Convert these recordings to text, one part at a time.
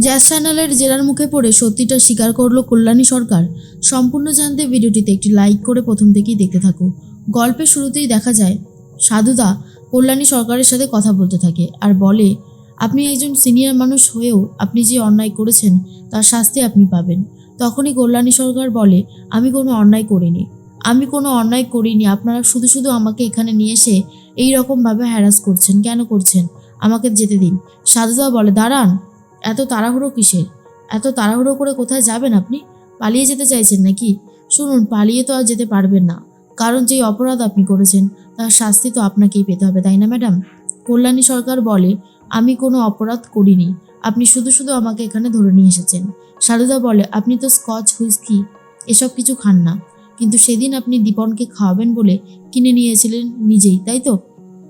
জ্যাস চ্যানেলের জেরার মুখে পড়ে সত্যিটা স্বীকার করল কল্যাণী সরকার। সম্পূর্ণ জানতে ভিডিওটিতে একটি লাইক করে প্রথম থেকেই দেখতে থাকো। গল্পের শুরুতেই দেখা যায়, সাধুদা কল্যাণী সরকারের সাথে কথা বলতে থাকে আর বলে, আপনি একজন সিনিয়র মানুষ হয়েও আপনি যে অন্যায় করেছেন, তার শাস্তি আপনি পাবেন। তখনই কল্যাণী সরকার বলে, আমি কোনো অন্যায় করিনি। আমি কোনো অন্যায় করিনি। আপনারা শুধু শুধু আমাকে এখানে নিয়ে এসে এই রকমভাবে হ্যারাস করছেন। কেন করছেন? আমাকে যেতে দিন। সাধুদা বলে, দাঁড়ান এত তাড়াহুড়ো কিসের? এত তাড়াহুড়ো করে কোথায় যাবেন আপনি? পালিয়ে যেতে চাইছেন নাকি? শুনুন, পালিয়ে তো আর যেতে পারবেন না। কারণ যেই অপরাধ আপনি করেছেন, তার শাস্তি তো আপনাকেই পেতে হবে, তাই না, ম্যাডাম? কল্যাণী সরকার বলে, আমি কোনো অপরাধ করিনি। আপনি শুধু শুধু আমাকে এখানে ধরে নিয়ে এসেছেন। সারদা বলে, আপনি তো স্কচ, হুইস্কি, এসব কিছু খান না। কিন্তু সেদিন আপনি দীপনকে খাওয়াবেন বলে কিনে নিয়েছিলেন নিজেই, তাই তো?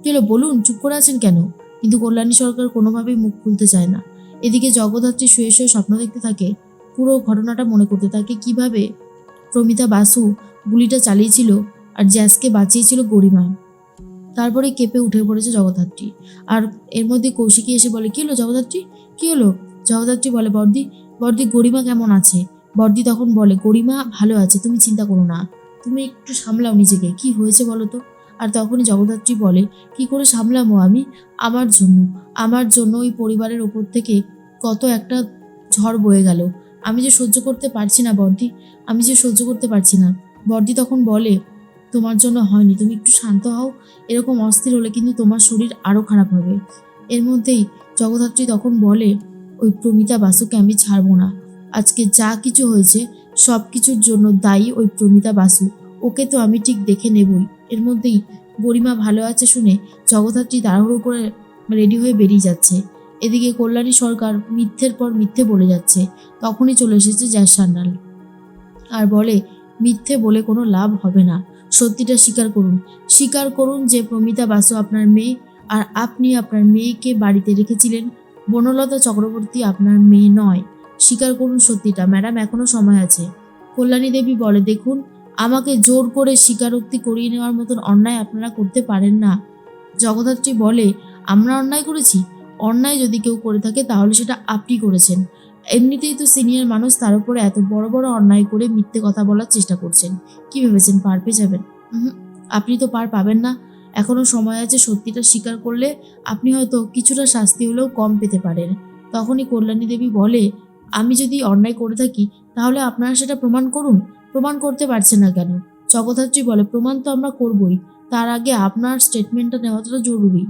চলো বলুন, চুপ করে আছেন কেন? কিন্তু কল্যাণী সরকার কোনোভাবেই মুখ খুলতে চায় না। এদিকে জগদ্ধাত্রী শুয়ে শুয়ে স্বপ্ন দেখতে থাকে, পুরো ঘটনাটা মনে করতে থাকে কীভাবে প্রমিতা বাসু গুলিটা চালিয়েছিল আর জ্যাসকে বাঁচিয়েছিল গরিমা। তারপরে কেঁপে উঠে পড়েছে জগদ্ধাত্রী। আর এর মধ্যে কৌশিকী এসে বলে, কী হলো জগদ্ধাত্রী? কী হলো? জগদ্ধাত্রী বলে, বর্দি বর্দি, গরিমা কেমন আছে? বর্দি তখন বলে, গরিমা ভালো আছে, তুমি চিন্তা করো না। তুমি একটু সামলাও নিজেকে। কি হয়েছে বলো তো? আর তখনই জগদ্ধাত্রী বলে, কি করে সামলামো আমি? আমার জন্য আমার জন্য ওই পরিবারের ওপর থেকে কত একটা ঝড় বয়ে গেল। আমি যে সহ্য করতে পারছি না, বর্দি, আমি যে সহ্য করতে পারছি না। বর্দি তখন বলে, তোমার জন্য হয়নি, তুমি একটু শান্ত হও। এরকম অস্থির হলে কিন্তু তোমার শরীর আরও খারাপ হবে। এর মধ্যেই জগদ্ধাত্রী তখন বলে, ওই প্রমিতা বাসুকে আমি ছাড়বো না। আজকে যা কিছু হয়েছে সব কিছুর জন্য দায়ী ওই প্রমিতা বাসু। ওকে তো আমি ঠিক দেখে নেবই। এর মধ্যেই গরিমা ভালো আছে শুনে জগদ্ধাত্রী তাড়াহুড়ো করে রেডি হয়ে বেরিয়ে যাচ্ছে। এদিকে কল্যাণী সরকার মিথ্যের পর মিথ্যে বলে যাচ্ছে। তখনই চলে এসেছে জ্যাস সান্যাল আর বলে, মিথ্যে বলে কোনো লাভ হবে না। সত্যিটা স্বীকার করুন। স্বীকার করুন যে প্রমিতা বাসু আপনার মেয়ে আর আপনি আপনার মেয়েকে বাড়িতে রেখেছিলেন। বনলতা চক্রবর্তী আপনার মেয়ে নয়। স্বীকার করুন সত্যিটা। ম্যাডাম, এখনও সময় আছে। কল্যাণী দেবী বলে, দেখুন আমাকে জোর করে স্বীকারোক্তি করিয়ে নেওয়ার মতন অন্যায় আপনারা করতে পারেন না। জগদ্ধাত্রী বলে, আমরা অন্যায় করেছি? অন্যায় যদি কেউ করে থাকে, তাহলে সেটা আপনি করেছেন। এমনিতেই তো সিনিয়র মানুষ তার উপরে এত বড় বড় অন্যায় করে মিথ্যে কথা বলার চেষ্টা করছেন। কি ভেবেছেন, পার পেয়ে যাবেন? আপনি তো পার পাবেন না। এখনও সময় আছে সত্যিটা স্বীকার করলে আপনি হয়তো কিছুটা শাস্তি হলেও কম পেতে পারেন। তখনই কল্যাণী দেবী বলে, আমি যদি অন্যায় করে থাকি, তাহলে আপনারা সেটা প্রমাণ করুন। প্রমাণ করতে পারছে না কেন? জগদ্ধাত্রী বলে, প্রমাণ তো আমরা করবই। তার আগে আপনার স্টেটমেন্টটা নেওয়াটা জরুরি।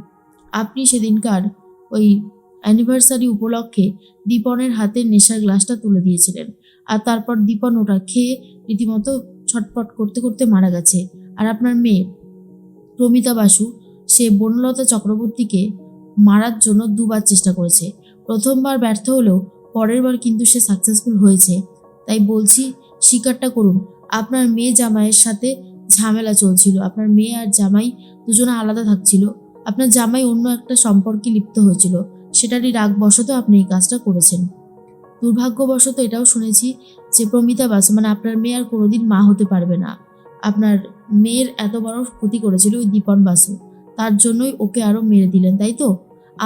আপনি সেদিনকার ওই অ্যানিভার্সারি উপলক্ষে দীপনের হাতে নেশার গ্লাসটা তুলে দিয়েছিলেন। আর তারপর দীপন ওটা খেয়ে রীতিমতো ছটপট করতে করতে মারা গেছে। আর আপনার মেয়ে, প্রমিতা বাসু, সে বনলতা চক্রবর্তীকে মারার জন্য দুবার চেষ্টা করেছে। প্রথমবার ব্যর্থ হলেও পরের বার কিন্তু সে সাকসেসফুল হয়েছে। তাই বলছি স্বীকারটা করুন। আপনার মেয়ে জামাইয়ের সাথে ঝামেলা চলছিল। আপনার মেয়ে আর জামাই দুজনে আলাদা থাকছিল। আপনার জামাই অন্য একটা সম্পর্কে লিপ্ত হয়েছিল। সেটারই রাগবশত আপনি এই কাজটা করেছেন। দুর্ভাগ্যবশত এটাও শুনেছি যে প্রমিতা বাসু মানে আপনার মেয়ে আর কোনোদিন মা হতে পারবে না। আপনার মেয়ের এত বড় ক্ষতি করেছিল ওই দীপন বাসু। তার জন্যই ওকে আরও মেরে দিলেন, তাই তো?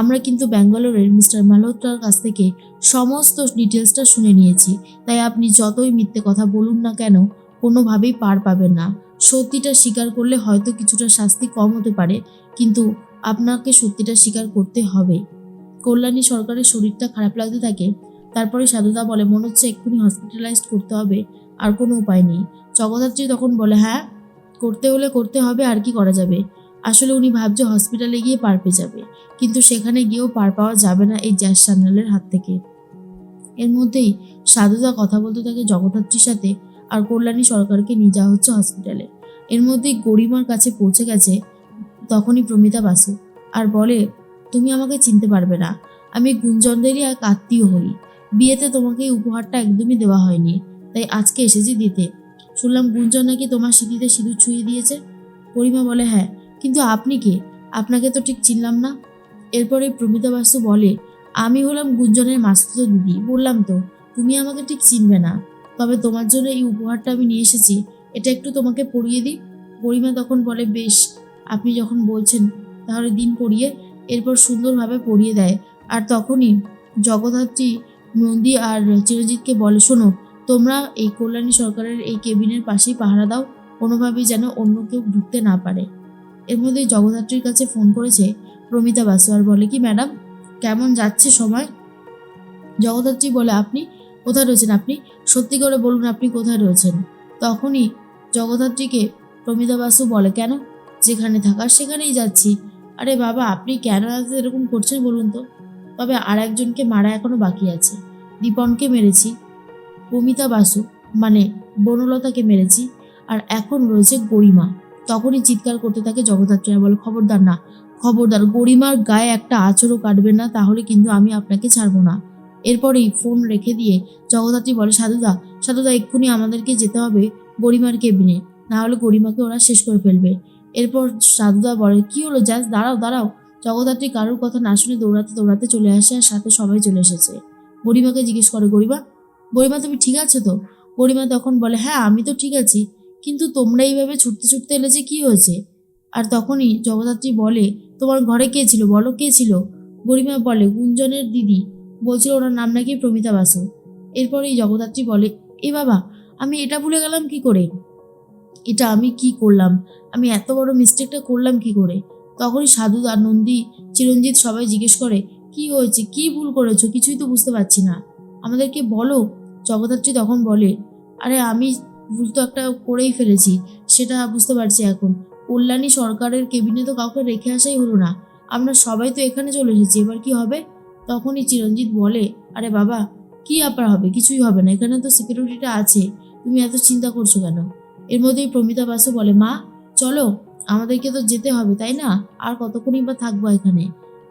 আমরা কিন্তু ব্যাঙ্গালোরের মিস্টার মালহোত্রার কাছ থেকে সমস্ত ডিটেলসটা শুনে নিয়েছি। তাই আপনি যতই মিথ্যে কথা বলুন না কেন, কোনোভাবেই পার পাবেন না। সত্যিটা স্বীকার করলে হয়তো কিছুটা শাস্তি কম হতে পারে, কিন্তু আপনাকে সত্যিটা স্বীকার করতে হবে। কল্যাণী সরকারের শরীরটা খারাপ লাগতে থাকে, তারপরে সাধুদা বলে, মনে হচ্ছে এক্ষুনি হসপিটালাইজড করতে হবে, আর কোনো উপায় নেই। জগদ্ধাত্রী তখন বলে হ্যাঁ করতে হলে করতে হবে, আর কি করা যাবে? আসলে উনি ভাবছে হসপিটালে গিয়ে পার পেয়ে যাবে। কিন্তু সেখানে গিয়েও পার পাওয়া যাবে না এই জ্যাস সান্যালের হাত থেকে। এর মধ্যেই সাধুদা কথা বলতে থাকে জগদ্ধাত্রীর সাথে আর কল্যাণী সরকারকে নিয়ে যাওয়া হচ্ছে হসপিটালে এর মধ্যেই গরিমার কাছে পৌঁছে গেছে তখনই প্রমিতা বাসু আর বলে, তুমি আমাকে চিনতে পারবে না। আমি গুঞ্জনদেরই এক আত্মীয় হই। বিয়েতে তোমাকে এই উপহারটা একদমই দেওয়া হয়নি। তাই আজকে এসেছি দিতে। শুনলাম গুঞ্জন নাকি তোমার স্মৃতিতে সিঁদুর ছুঁয়ে দিয়েছে। পরিমা বলে হ্যাঁ কিন্তু আপনি কে? আপনাকে তো ঠিক চিনলাম না। এরপরে প্রমিতা বাসু বলে, আমি হলাম গুঞ্জনের মাস্তুতো দিদি, বললাম তো, তুমি আমাকে ঠিক চিনবে না। তবে তোমার জন্য এই উপহারটা আমি নিয়ে এসেছি, এটা একটু তোমাকে পরিয়ে দিই? পরিমা তখন বলে, বেশ, আপনি যখন বলছেন, তাহলে দিন পরিয়ে এরপর সুন্দরভাবে পরিয়ে দেয়। আর তখনই জগদ্ধাত্রী নন্দী আর চিরঞ্জিতকে বলে, শোনো, তোমরা এই কল্যাণী সরকারের এই কেবিনের পাশেই পাহারা দাও, কোনোভাবেই যেন অন্য কেউ ঢুকতে না পারে। এর মধ্যে জগদ্ধাত্রীর কাছে ফোন করেছে প্রমিতা বাসু আর বলে কি, ম্যাডাম, কেমন যাচ্ছে সময়? জগদ্ধাত্রী বলে, আপনি কোথায় রয়েছেন আপনি? সত্যি করে বলুন আপনি কোথায় রয়েছেন? তখনই জগদ্ধাত্রীকে প্রমিতা বাসু বলে, কেন? যেখানে থাকার সেখানেই যাচ্ছি। আরে বাবা, আপনি কেন এরকম করছেন বলুন তো? তবে আর একজনকে মারা এখনও বাকি আছে। দীপনকে মেরেছি, প্রমিতা বাসু মানে বনলতাকে মেরেছি, আর এখন রয়েছে গরিমা। তখনই চিৎকার করতে থাকে জগদ্ধাত্রী। আর বলে খবরদার না, খবরদার। গরিমার গায়ে একটা আঁচড়ও কাটবে না, তাহলে কিন্তু আমি আপনাকে ছাড়বো না। এরপরেই ফোন রেখে দিয়ে জগদ্ধাত্রী বলে, সাধুদা সাধুদা, এক্ষুনি আমাদেরকে যেতে হবে গরিমার কেবিনে না হলে গরিমাকে ওরা শেষ করে ফেলবে। এরপর সাধুদা বলে, কি হলো? জাস্ট দাঁড়াও দাঁড়াও। জগদ্ধাত্রী কারোর কথা না শুনে দৌড়াতে দৌড়াতে চলে আসে আর সাথে সবাই চলে এসেছে। গরিমাকে জিজ্ঞেস করে, গরিমা গরিমা তুমি ঠিক আছো তো? গরিমা তখন বলে হ্যাঁ আমি তো ঠিক আছি। কিন্তু তোমরা এইভাবে ছুটতে ছুটতে এলে যে কী হয়েছে? আর তখনই জগদ্ধাত্রী বলে, তোমার ঘরে কে ছিল? বলো কে ছিল? গরিমা বলে, গুঞ্জনের দিদি। বলছিল ওনার নাম নাকি প্রমিতা বাসু। এরপরেই জগদ্ধাত্রী বলে, এ বাবা, আমি এটা ভুলে গেলাম কি করে? এটা আমি কি করলাম? আমি এত বড় মিস্টেকটা করলাম কি করে? তখনই সাধু আর নন্দী চিরঞ্জিত সবাই জিজ্ঞেস করে, কি হয়েছে? কি ভুল করেছ? কিছুই তো বুঝতে পারছি না। আমাদেরকে বলো? জগদ্ধাত্রী তখন বলে, আরে আমি ভুল তো একটা করেই ফেলেছি, সেটা বুঝতে পারছি এখন। কল্যাণী সরকারের কেবিনে তো কাউকে রেখে আসাই হলো না। আমরা সবাই তো এখানে চলে এসেছি, এবার কি হবে? তখনই চিরঞ্জিত বলে, আরে বাবা, কি আবার হবে? কিছুই হবে না, এখানে তো সিকিউরিটিটা আছে। তুমি এত চিন্তা করছ কেন? এর মধ্যেই প্রমিতা বাসু বলে, মা, চলো, আমাদেরকে তো যেতে হবে, তাই না? আর কতক্ষণই বা থাকব এখানে?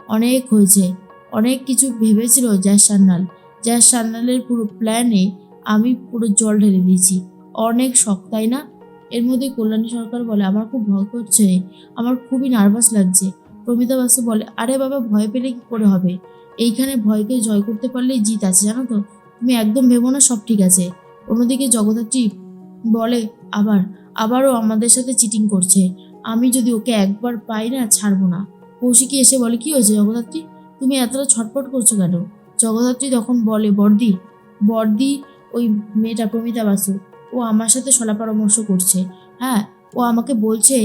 অনেক হয়েছে। অনেক কিছু ভেবেছিল জ্যাস সান্যাল জ্যাস সান্যালের পুরো প্ল্যানে আমি পুরো জল ঢেলে দিয়েছি। অনেক শখ, তাই না? এর মধ্যে কল্যাণী সরকার বলে, আমার খুব ভয় করছে আমার খুবই নার্ভাস লাগছে। প্রমিতা বাসু বলে, আরে বাবা, ভয় পেলে কি করে হবে? এইখানে ভয়কে জয় করতে পারলেই জিত আছে, জানো তো? তুমি একদম ভেবো না, সব ঠিক আছে। অন্যদিকে জগদ্ধাত্রী বলে, আবার, আবারও আমাদের সাথে চিটিং করছে। আমি যদি ওকে একবার পাই না, ছাড়বো না। কৌশিকী এসে বলে, কি হয়েছে জগদ্ধাত্রী? তুমি এতটা ছটপট করছ কেন? জগদ্ধাত্রী তখন বলে, বর্দি বর্দি, ওই মেয়েটা প্রমিতা বাসু ও আমার সাথে সলা পরামর্শ করছে। হ্যাঁ ও আমাকে বলছে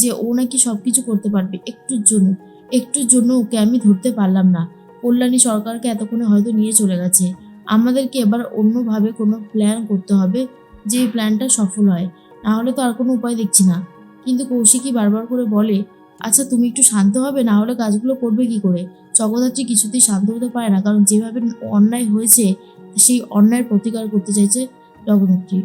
যে ও নাকি সব কিছু করতে পারবে। একটুর জন্য একটুর জন্য ওকে আমি ধরতে পারলাম না। কল্যাণী সরকারকে এতক্ষণে হয়তো নিয়ে চলে গেছে। আমাদেরকে এবার অন্যভাবে কোনো প্ল্যান করতে হবে যে প্ল্যানটা সফল হয়। না হলে তো আর কোনো উপায় দেখছি না। কিন্তু কৌশিকী বারবার করে বলে আচ্ছা তুমি একটু শান্ত হবে, না হলে কাজগুলো করবে কি করে? জগদ্ধাত্রী কিছুতেই শান্ত হতে পারে না, কারণ যেভাবে অন্যায় হয়েছে, সেই অন্যায়ের প্রতিকার করতে চাইছে জগদ্ধাত্রী।